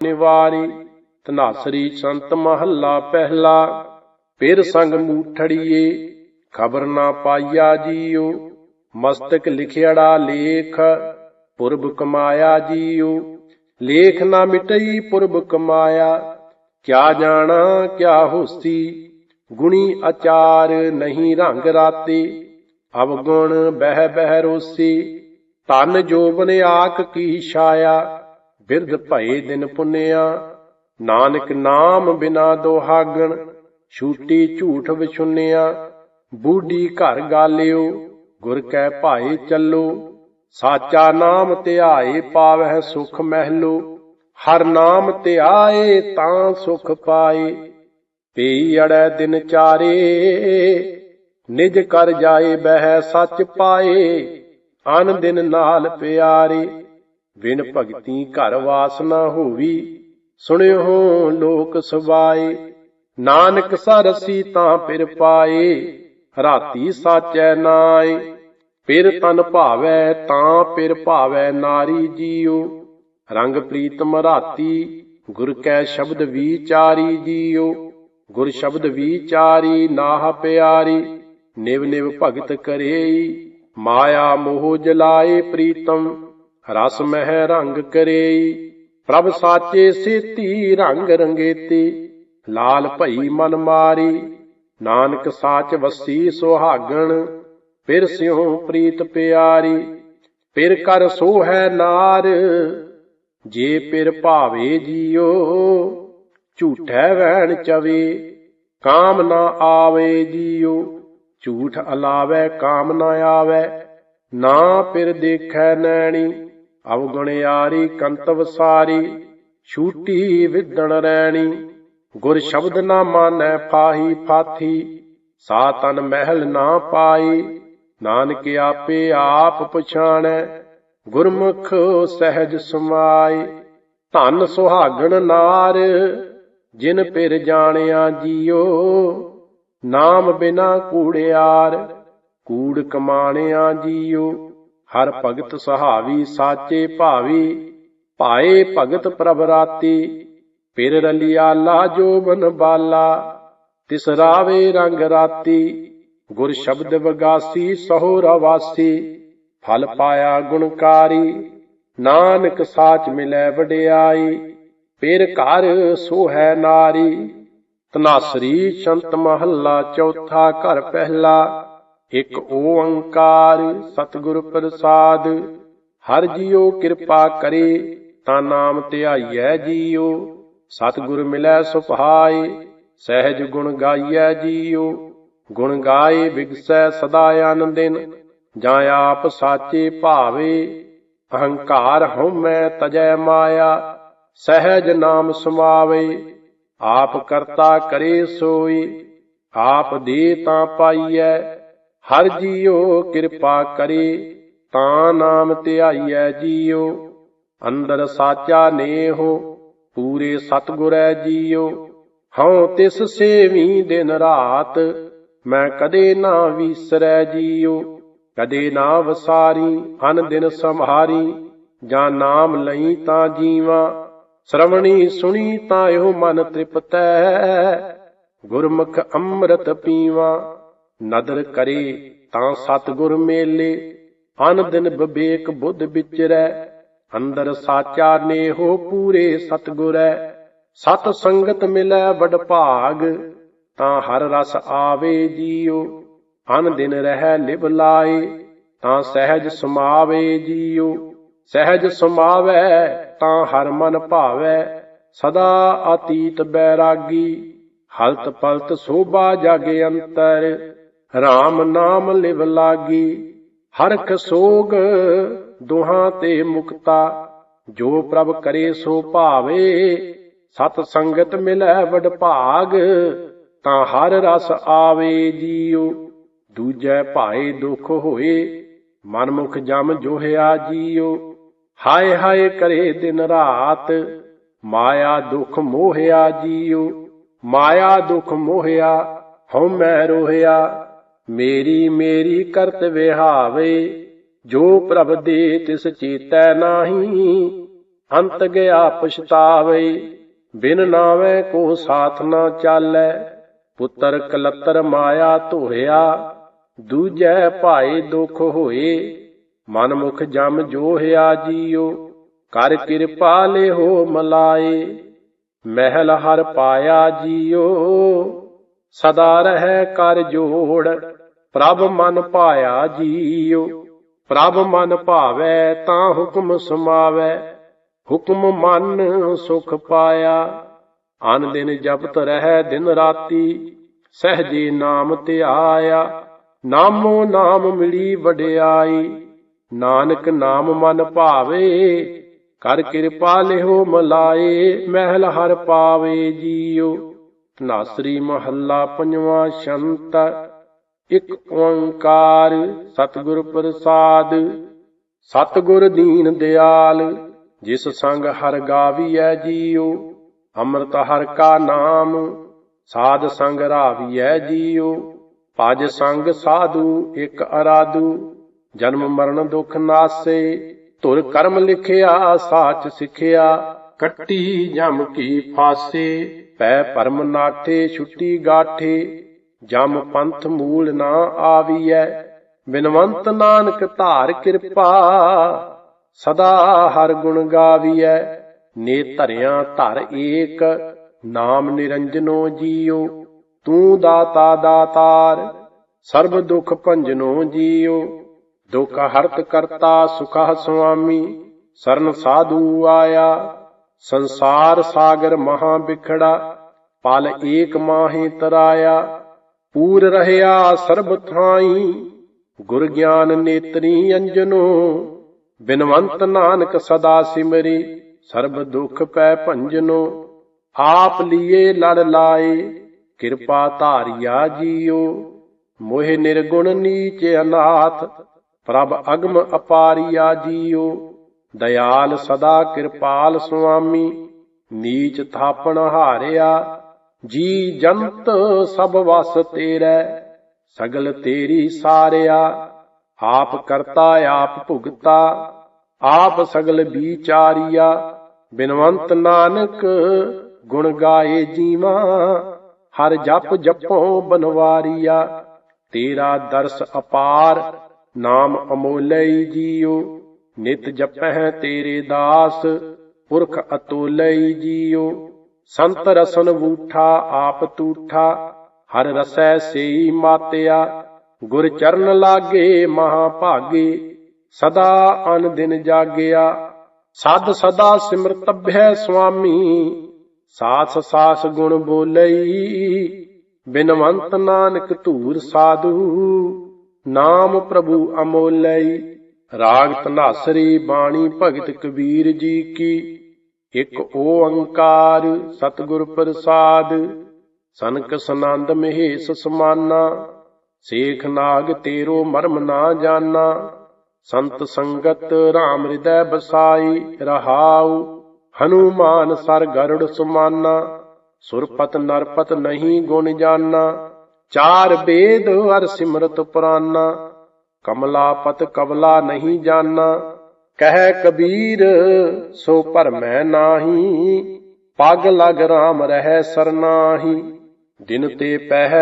ਨਿਵਾਰੀ ਤਨਾਸਰੀ ਸੰਤ ਮਹੱਲਾ ਪਹਿਲਾ, ਫਿਰ ਸੰਗ ਮੂਠੜੀਏ, ਖਬਰ ਨਾ ਪਾਈਆ ਜੀਉ ਮਸਤਕ ਲਿਖਿਆੜਾ ਲੇਖ, ਪੁਰਬ ਕਮਾਇਆ ਜੀਉ ਲੇਖ ਨਾ ਮਿਟਈ ਪੁਰਬ ਕਮਾਇਆ, ਕਿਆ ਜਾਣਾ, ਕਿਆ ਹੋਸੀ, ਗੁਣੀ ਅਚਾਰ ਨਹੀਂ ਰੰਗ ਰਾਤੇ, ਅਵਗੁਣ ਬਹਿ ਬਹਿ ਰੋਸੀ ਤਨ ਜੋਬਨ ਆਕ ਕੀ ਛਾਇਆ ਬਿਰਧ ਭਏ ਦਿਨ ਪੁੰਨਿਆ। ਨਾਨਕ ਨਾਮ ਬਿਨਾ ਦੋਹਾਗਣ ਛੂਟੀ ਝੂਠ ਵਿਛੁੰਨਿਆ। ਬੂਢੀ ਘਰ ਗਾਲਿਓ, ਗੁਰ ਕੈ ਭਾਏ ਚੱਲੋ। ਸਾਚਾ ਨਾਮ ਧਿਆਏ ਪਾਵਹਿ ਸੁਖ ਮਹਿਲੋ। ਹਰ ਨਾਮ ਧਿਆਏ ਤਾਂ ਸੁਖ ਪਾਏ। ਪਈ ਅੜੈ ਦਿਨ ਚਾਰੇ, ਨਿਜ ਕਰ ਜਾਏ ਬਹਿ ਸੱਚ ਪਾਏ। ਅਨ ਦਿਨ ਨਾਲ ਪਿਆਰੇ ਬਿਨ ਭਗਤੀ ਘਰ ਵਾਸ ਨਾ ਹੋਵੀ। ਸੁਣਿਓ ਲੋਕ ਸਵਾਏ, ਨਾਨਕ ਸਰਸੀ ਤਾਂ ਪਿਰ ਪਾਏ, ਰਾਤੀ ਸਾਚੈ ਨਾਏ। ਪਿਰ ਤਨ ਭਾਵੈ ਤਾਂ ਪਿਰ ਭਾਵੈ ਨਾਰੀ ਜੀਉ ਰੰਗ ਪ੍ਰੀਤਮ ਰਾਤੀ, ਗੁਰ ਕੈ ਸ਼ਬਦ ਵਿਚਾਰੀ ਜੀਉ ਗੁਰ ਸ਼ਬਦ ਵਿਚਾਰੀ ਨਾਹ ਪਿਆਰੀ, ਨਿਵ ਨਿਵ ਭਗਤ ਕਰੇਈ। ਮਾਇਆ ਮੋਹ ਜਲਾਏ ਪ੍ਰੀਤਮ। ਰਸ ਮਹਿ ਰੰਗ ਕਰੇਈ, ਪ੍ਰਭ ਸਾਚੇ ਸੇਤੀ ਰੰਗ ਰੰਗੇਤੀ, ਲਾਲ ਭਈ ਮਨ ਮਾਰੀ, ਨਾਨਕ ਸਾਚ ਵਸੀ ਸੁਹਾਗਣ, ਫਿਰ ਸਿਉ ਪ੍ਰੀਤ ਪਿਆਰੀ, ਫਿਰ ਕਰ ਸੋਹੈ ਨਾਰ, ਜੇ ਪਿਰ ਭਾਵੇ ਜੀਓ, ਝੂਠੈ ਵਹਿਣ ਚਵੇ, ਕਾਮ ਨਾ ਆਵੇ ਜੀਓ, ਝੂਠ ਅਲਾਵੇ, ਕਾਮ ਨਾ ਆਵੇ, ਨਾ ਫਿਰ ਦੇਖੈ ਨੈਣੀ ਅਵਗੁਣਿਆਰੀ ਕੰਤਵ ਸਾਰੀ, ਛੂਟੀ ਵਿਦਣ ਰੈਣੀ। ਗੁਰ ਸ਼ਬਦ ਨਾ ਮਾਨੈ ਫਾਹੀ ਫਾਥੀ, ਸਾ ਤਨ ਮਹਿਲ ਨਾ ਪਾਈ। ਨਾਨਕ ਆਪੇ ਆਪ ਪਛਾਣੈ, ਗੁਰਮੁਖ ਸਹਿਜ ਸਮਾਈ। ਧਨ ਸੁਹਾਗਣ ਨਾਰ, ਜਿਨ ਪਿਰ ਜਾਣਿਆ ਜੀਓ। ਨਾਮ ਬਿਨਾ ਕੂੜਿਆਰ ਕੂੜ ਕਮਾਣਿਆ ਜੀਓ। ਹਰ ਭਗਤ ਸਹਾਵੀ ਸਾਚੇ ਭਾਵੀ, ਭਾਏ ਭਗਤ ਪ੍ਰਭ ਰਾਤੀ। ਪਿਰ ਰਲਿਆ ਲਾ ਜੋਬਨ ਬਾਲਾ ਤਿਸ ਰਾਵੇ ਰੰਗ ਰਾਤੀ। ਗੁਰ ਸ਼ਬਦ ਵਗਾਸੀ ਸਹੋ ਰਵਾਸੀ, ਫਲ ਪਾਇਆ ਗੁਣਕਾਰੀ। ਨਾਨਕ ਸਾਚ ਮਿਲੈ ਵਡਿਆਈ ਪਿਰ ਘਰ ਸੋ ਹੈ ਨਾਰੀ। ਤਨਾਸਰੀ ਸ਼ੰਤ ਮਹੱਲਾ ਚੌਥਾ ਘਰ ਪਹਿਲਾ ਇੱਕ ਓੰਕਾਰ ਸਤਿਗੁਰ ਪ੍ਰਸਾਦ, ਹਰ ਜੀਉ ਕਿਰਪਾ ਕਰੇ, ਤਾਂ ਨਾਮ ਧਿਆਈਐ ਜੀਉ। ਸਤਿਗੁਰ ਮਿਲੈ ਸੁਭਾਏ, ਸਹਿਜ ਗੁਣ ਗਾਈਐ ਜੀਉ। ਗੁਣ ਗਾਏ ਵਿਗਸੈ ਸਦਾ ਆਨੰਦਿਨ, ਜਾਂ ਆਪ ਸਾਚੇ ਭਾਵੇ। ਅਹੰਕਾਰ ਹਉਮੈ ਤਜੈ ਮਾਇਆ, ਸਹਿਜ ਨਾਮ ਸਮਾਵੇ। ਆਪ ਕਰਤਾ ਕਰੇ ਸੋਈ ਆਪ ਦੇ ਤਾਂ ਪਾਈਐ। ਹਰ ਜੀਉ ਕਿਰਪਾ ਕਰੇ, ਤਾਂ ਨਾਮ ਧਿਆਈਐ ਜੀਉ ਅੰਦਰ ਸਾਚਾ ਨੇਹੋ, ਪੂਰੇ ਸਤਗੁਰੈ ਜੀਉ ਹਉ ਤਿਸ ਸੇਵੀ ਦਿਨ ਰਾਤ, ਮੈਂ ਕਦੇ ਨਾ ਵਿਸਰੈ ਜੀਉ ਕਦੇ ਨਾ ਵਸਾਰੀ, ਅਨ ਦਿਨ ਸੰਭਾਰੀ ਜਾਂ ਨਾਮ ਲਈ ਤਾਂ ਜੀਵਾ। ਸ਼ਰਵਣੀ ਸੁਣੀ ਤਾਂ ਇਹੋ ਮਨ ਤ੍ਰਿਪਤੈ, ਗੁਰਮੁਖ ਅੰਮ੍ਰਿਤ ਪੀਵਾ। ਨਦਰ ਕਰੇ ਤਾਂ ਸਤਗੁਰ ਮੇਲੇ ਅਨ ਦਿਨ ਵਿਵੇਕ ਬੁੱਧ ਵਿਚਰੈ ਅੰਦਰ ਸਾਚਾ ਨੇਹੋ ਪੂਰੇ ਸਤਗੁਰੈ ਸਤ ਸੰਗਤ ਮਿਲੈ ਵਡ ਭਾਗ, ਤਾਂ ਹਰ ਰਸ ਆਵੇ ਜੀਉ। ਅਨ ਦਿਨ ਰਹਿ ਲਿਵ ਲਾਏ, ਤਾਂ ਸਹਿਜ ਸਮਾਵੇ ਜੀਉ। ਸਹਿਜ ਸਮਾਵੈ, ਤਾਂ ਹਰ ਮਨ ਭਾਵੈ। ਸਦਾ ਅਤੀਤ ਬੈਰਾਗੀ, ਹਲਤ ਪਲਤ ਸੋਭਾ ਜਾਗੇ ਅੰਤਰ। RAM ਨਾਮ ਲਿਵ ਲਾਗੀ ਹਰਖ ਸੋਗ ਦੁਹਾਂ ਤੇ ਮੁਕਤਾ। ਜੋ ਪ੍ਰਭ ਕਰੇ ਸੋ ਭਾਵੇ, ਸਤ ਸੰਗਤ ਮਿਲੈ ਵਡ ਭਾਗ, ਤਾਂ ਹਰ ਰਸ ਆਵੇ ਜੀਉ। ਦੂਜੈ ਭਾਏ ਦੁਖ ਹੋਏ, ਮਨਮੁਖ ਜਮ ਜੋਹਿਆ ਜੀਉ। ਹਾਏ ਹਾਏ ਕਰੇ ਦਿਨ ਰਾਤ, ਮਾਇਆ ਦੁਖ ਮੋਹਿਆ ਜੀਉ। ਮਾਇਆ ਦੁਖ ਮੋਹਿਆ ਹਉਮੈ ਰੋਹਿਆ। ਮੇਰੀ ਮੇਰੀ ਕਰਤ ਵਿਹਾਵੇ, ਜੋ ਪ੍ਰਭ ਦੇ ਤਿਸ ਚੇਤੈ ਨਾਹੀ, ਅੰਤ ਗਿਆ ਪਛਤਾਵੇ, ਬਿਨ ਨਾਵੇਂ ਕੋ ਸਾਥ ਨਾ ਚਾਲੈ, ਪੁੱਤਰ ਕਲਤਰ ਮਾਇਆ ਧੋਇਆ, ਦੂਜੈ ਭਾਏ ਦੁਖ ਹੋਏ ਮਨ ਮੁਖ ਜਮ ਜੋਹਿਆ ਜੀਓ, ਕਰ ਕਿਰਪਾ ਲਿਹੋ ਮਲਾਏ, ਮਹਿਲ ਹਰ ਪਾਇਆ ਜੀਓ। ਸਦਾ ਰਹਿ ਕਰ ਜੋੜ, ਪ੍ਰਭ ਮਨ ਪਾਇਆ ਜੀਉ। ਪ੍ਰਭ ਮਨ ਭਾਵੈ ਤਾਂ ਹੁਕਮ ਸਮਾਵੈ, ਹੁਕਮ ਮਨ ਸੁਖ ਪਾਇਆ। ਅਨ ਦਿਨ ਜਪਤ ਰਹਿ ਦਿਨ ਰਾਤੀ, ਸਹਜੇ ਨਾਮ ਧਿਆਇਆ ਨਾਮੋ ਨਾਮ ਮਿਲੀ ਵਡਿਆਈ, ਨਾਨਕ ਨਾਮ ਮਨ ਭਾਵੇ, ਕਰ ਕਿਰਪਾ ਲਿਹੋ ਮਲਾਏ, ਮਹਿਲ ਹਰ ਪਾਵੇ ਜੀਉ। ਨਾਸਰੀ ਮਹੱਲਾ ਪੰਜਵਾਂ ਸ਼ੰਤ, ਇਕ ਓੰਕਾਰ ਸਤਿਗੁਰ ਪ੍ਰਸਾਦ। ਸਤਿਗੁਰ ਦੀਨ ਦਿਆਲ, ਜਿਸ ਸੰਗ ਹਰ ਗਾਵੀਐ ਜੀਉ, ਅੰਮ੍ਰਿਤ ਹਰ ਕਾ ਨਾਮ, ਸਾਧ ਸੰਗ ਰਾਵੀਐ ਜੀਉ। ਭਜ ਸੰਗ ਸਾਧੂ ਇਕ ਅਰਾਧੂ, ਜਨਮ ਮਰਨ ਦੁਖ ਨਾਸੇ, ਧੁਰ ਕਰਮ ਲਿਖਿਆ, ਸਾਚ ਸਿਖਿਆ, ਕੱਟੀ ਜਮ ਕੀ ਫਾਸੇ। ਪੈ ਪਰਮ ਨਾਠੇ, ਛੁੱਟੀ ਗਾਠੇ, ਜਮ ਪੰਥ ਮੂਲ ਨਾ ਆਵੀਐ, ਬਿਨਵੰਤ ਨਾਨਕ ਧਾਰ ਕਿਰਪਾ, ਸਦਾ ਹਰ ਗੁਣ ਗਾਵੀਐ, ਨੇ ਧਰਿਆ ਧਰ ਏਕ, ਨਾਮ ਨਿਰੰਜਨੋ ਜੀਉ ਤੂੰ ਦਾਤਾ ਦਾਤਾਰ, ਸਰਬ ਦੁਖ ਭੰਜਨੋ ਜੀਉ ਦੁਖ ਹਰਤ ਕਰਤਾ ਸੁਖਾ ਸੁਆਮੀ, ਸਰਨ ਸਾਧੂ ਆਇਆ ਸੰਸਾਰ ਸਾਗਰ ਮਹਾ ਬਿਖੜਾ ਪਲ ਏਕ ਮਾਹੇ ਤਰਾਇਆ, ਪੂਰ ਰਹਿਆ ਸਰਬ ਥਾਈ, ਗੁਰ ਗਿਆਨ ਨੇਤਰੀ ਅੰਜਨੋ, ਬਿਨਵੰਤ ਨਾਨਕ ਸਦਾ ਸਿਮਰੀ, ਸਰਬ ਦੁਖ ਪੈ ਭੰਜਨੋ, ਆਪ ਲੀਏ ਲੜ ਲਾਏ, ਕਿਰਪਾ ਧਾਰਿਆ ਜੀਓ, ਮੋਹਿ ਨਿਰਗੁਣ ਨੀਚ ਅਨਾਥ, ਪ੍ਰਭ ਅਗਮ ਅਪਾਰਿਆ ਜੀਓ ਦਇਆਲ ਸਦਾ ਕਿਰਪਾਲ ਸੁਆਮੀ, ਨੀਚ ਥਾਪਣ ਹਾਰਿਆ, ਜੀ ਜੰਤ ਸਭ ਵਸ ਤੇਰੇ, ਸਗਲ ਤੇਰੀ ਸਾਰਿਆ, ਆਪ ਕਰਤਾ, ਆਪ ਭੁਗਤਾ, ਆਪ ਸਗਲ ਵਿਚਾਰੀਆ, ਬਿਨਵੰਤ ਨਾਨਕ ਗੁਣ ਗਾਏ ਜੀਵਾ, ਹਰ ਜਪ ਜਪੋ ਬਨਵਾਰੀਆ, ਤੇਰਾ ਦਰਸ ਅਪਾਰ, ਨਾਮ ਅਮੋਲਈ ਜੀਓ। ਨਿਤ ਜਪਹਿ ਤੇਰੇ ਦਾਸ, ਪੁਰਖ ਅਤੋਲਈ ਜੀਉ ਸੰਤ ਰਸਨ ਬੂਠਾ ਆਪ ਤੂਠਾ, ਹਰ ਰਸੈ ਸੇਈ ਮਾਤਿਆ। ਗੁਰ ਚਰਨ ਲਾਗੇ ਮਹਾ ਭਾਗੇ ਸਦਾ ਅਨ ਦਿਨ ਜਾਗਿਆ। ਸਦ ਸਦਾ ਸਿਮਰਤਭੈ ਸੁਆਮੀ, ਸਾਸ ਸਾਸ ਗੁਣ ਬੋਲਈ। ਬਿਨਵੰਤ ਨਾਨਕ ਧੂਰ ਸਾਧੂ, ਨਾਮ ਪ੍ਰਭੂ ਅਮੋਲਈ। ਰਾਗ ਧਨਾਸਰੀ ਬਾਣੀ ਭਗਤ ਕਬੀਰ ਜੀ ਕੀ। ਇਕ ਓੰਕਾਰ ਸਤਿਗੁਰ ਪ੍ਰਸਾਦ, ਸਨਕ ਸਨੰਦ ਮਹੇਸ਼ ਸਮਾਨਾ। ਸੇਖ ਨਾਗ ਤੇਰੋ ਮਰਮ ਨਾ ਜਾਣਾ ਸੰਤ ਸੰਗਤ RAM ਹਿਰਦੈ ਬਸਾਈ ਰਹਾਉ। ਹਨੂਮਾਨ ਸਰ ਗਰੁੜ ਸੁਮਾਨਾ, ਸੁਰਪਤ ਨਰਪਤ ਨਹੀਂ ਗੁਣ ਜਾਣਾ ਚਾਰ ਬੇਦ ਅਰ ਸਿਮਰਤ ਪੁਰਾਨਾ ਕਮਲਾਪਤ ਕਬਲਾ ਨਹੀਂ ਜਾਣਾ। ਕਹਿ ਕਬੀਰ, ਸੋ ਭਰਮੈ ਨਾਹੀ। ਪਗ ਲਗ RAM ਰਹਿ ਸਰਨਾਹੀ। ਦਿਨ ਤੇ ਪਹਿ